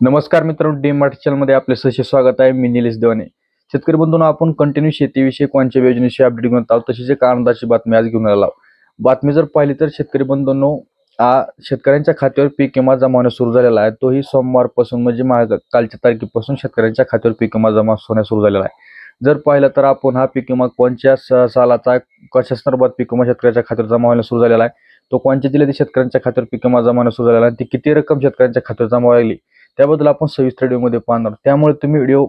नमस्कार मित्रांनो D mart चॅनलमध्ये आपले सहर्ष स्वागत आहे. मी निलेश देवाने. शेतकरी बंधूंनो आपण कंटिन्यू शेतीविषयी कोणत्या योजनेविषयी अपडेट घेऊन आहोत? तशीच एक आनंदाची बातमी आज घेऊन आलो आहोत. बातमी जर पाहिली तर शेतकरी बंधूंनो आ शेतकऱ्यांच्या खात्यावर पीक विमा जमा होणं सुरू झालेला आहे. तोही सोमवारपासून म्हणजे माग कालच्या तारखेपासून शेतकऱ्यांच्या खात्यावर पीक विमा जमा होण्यास सुरू झालेला आहे. जर पाहिलं तर आपण हा पीक विमा कोणत्या स- सालाचा कशा संदर्भात पीक विमा शेतकऱ्याच्या खात्यावर जमा होण्यास सुरू झालेला आहे? तो कोणत्या जिल्ह्यातील शेतकऱ्यांच्या खात्यावर पीक विमा जमा होण्यास सुरू झालेला आहे? ती किती रक्कम शेतकऱ्यांच्या खात्यावर जमा व्हायली त्याबद्दल आपण सविस्तर व्हिडिओमध्ये पाहणार त्यामुळे तुम्ही व्हिडिओ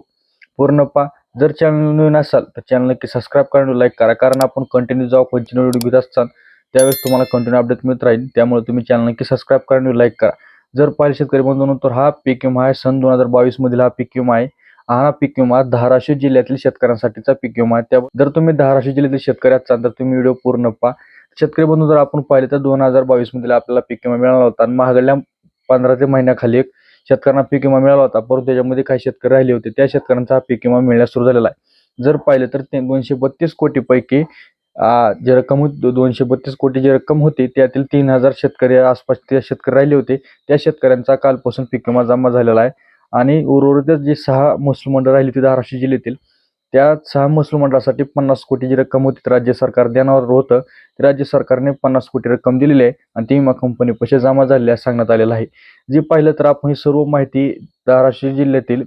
पूर्ण पहा. जर चॅनल नवीन असाल तर चॅनल नक्की सबस्क्राईब करा आणि लाईक करा. कारण आपण कंटिन्यू जाऊ कंटिन्यू व्हिडिओ घेत असताल त्यावेळेस तुम्हाला कंटिन्यू अपडेट मिळत राहील. त्यामुळे तुम्ही चॅनल नक्की सबस्क्राईब करा आणि लाईक करा. जर पाहिजे शेतकरी बंधूंनो तर हा पीक विमा आहे. सन दोन हजार बावीस मधील हा पीक विमा आहे. हा पीक विमा धाराशिव जिल्ह्यातील शेतकऱ्यांसाठीचा पीक विमा आहे. त्या जर तुम्ही धाराशिव जिल्ह्यातील शेतकरी असाल तर तुम्ही व्हिडिओ पूर्ण पहा. शेतकरी बंधू जर आपण पाहिले तर दोन हजार बावीसमध्ये आपल्याला पीक विमा मिळाला होता. आणि महागड्या पंधरा ते महिन्याखाली एक शेतकऱ्यांना पीक विमा मिळाला होता परंतु त्याच्यामध्ये काही शेतकरी राहिले होते. त्या शेतकऱ्यांचा हा पीक विमा मिळण्यास सुरू झालेला आहे. जर पाहिलं तर ते दोनशे बत्तीस कोटीपैकी जी रक्कम होती दोनशे बत्तीस कोटी जी रक्कम होती त्यातील तीन हजार शेतकरी आसपास त्या शेतकरी राहिले होते. त्या शेतकऱ्यांचा कालपासून पीक विमा जमा झालेला आहे. आणि उर्वरित जे सहा महसूल मंडळ राहिली होती धाराशिव जिल्ह्यातील त्या सहा महसूल मंडळासाठी पन्नास कोटी जी रक्कम होती. तर राज्य सरकार देण्यावर होतं. ते राज्य सरकारने पन्नास कोटी रक्कम दिलेली आहे आणि ती विमा कंपनी पैसे जमा झालेले आहे सांगण्यात आलेलं आहे. जे पाहिलं तर आपण ही सर्व माहिती धाराशिव जिल्ह्यातील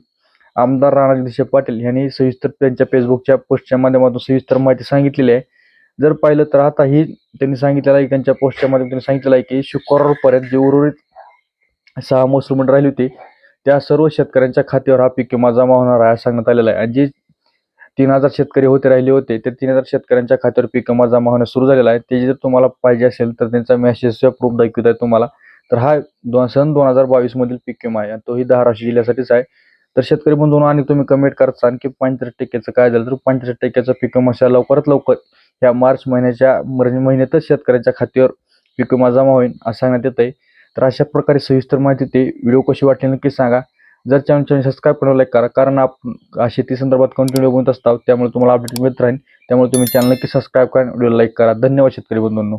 आमदार राणाजी जगदीश पाटील यांनी सविस्तर त्यांच्या फेसबुकच्या पोस्टच्या माध्यमातून सविस्तर माहिती सांगितलेली आहे. जर पाहिलं तर आता ही त्यांनी सांगितलेलं आहे त्यांच्या पोस्टच्या माध्यमातून त्यांनी सांगितलेलं आहे की शुक्रवारपर्यंत जे उर्वरित सहा महसूल मंडळ राहिली होती त्या सर्व शेतकऱ्यांच्या खात्यावर हा पीक विमा जमा होणार आहे सांगण्यात आलेला आहे. आणि जे तीन हजार शेतकरी होते राहिले होते ते तीन हजार शेतकऱ्यांच्या खात्यावर पीक विमा जमा होणं सुरू झालेला आहे. ते जर तुम्हाला पाहिजे असेल तर त्यांचा मेसेज प्रूफ दाखवत आहे तुम्हाला. तर हा दोन सन दोन हजार बावीस मधील पीक विमा आहे. आणि तोही धाराशिव जिल्ह्यासाठीच आहे. तर शेतकरी बंधूंनो आणि तुम्ही कमेंट करता की पंचेचाळीस टक्क्याचं काय झालं तर पंचेचाळीस टक्क्याचं पीक विमा अशा लवकरात लवकर या मार्च महिन्याच्या महिन्यातच शेतकऱ्यांच्या खात्यावर पीक विमा जमा होईल असं सांगण्यात येत आहे तर अशा प्रकारे सविस्तर माहिती ते व्हिडिओ कशी वाटली नक्की सांगा. जर चॅनल चॅनल सबस्क्राईब करा लाईक करा कारण आपण शेती संदर्भात कंटिन्यू बनत असतात त्यामुळे तुम्हाला अपडेट मिळत राहील. त्यामुळे तुम्ही चॅनल नक्की सबस्क्राईब करा व्हिडिओ लाईक करा. धन्यवाद शेतकरी बंधूंनो.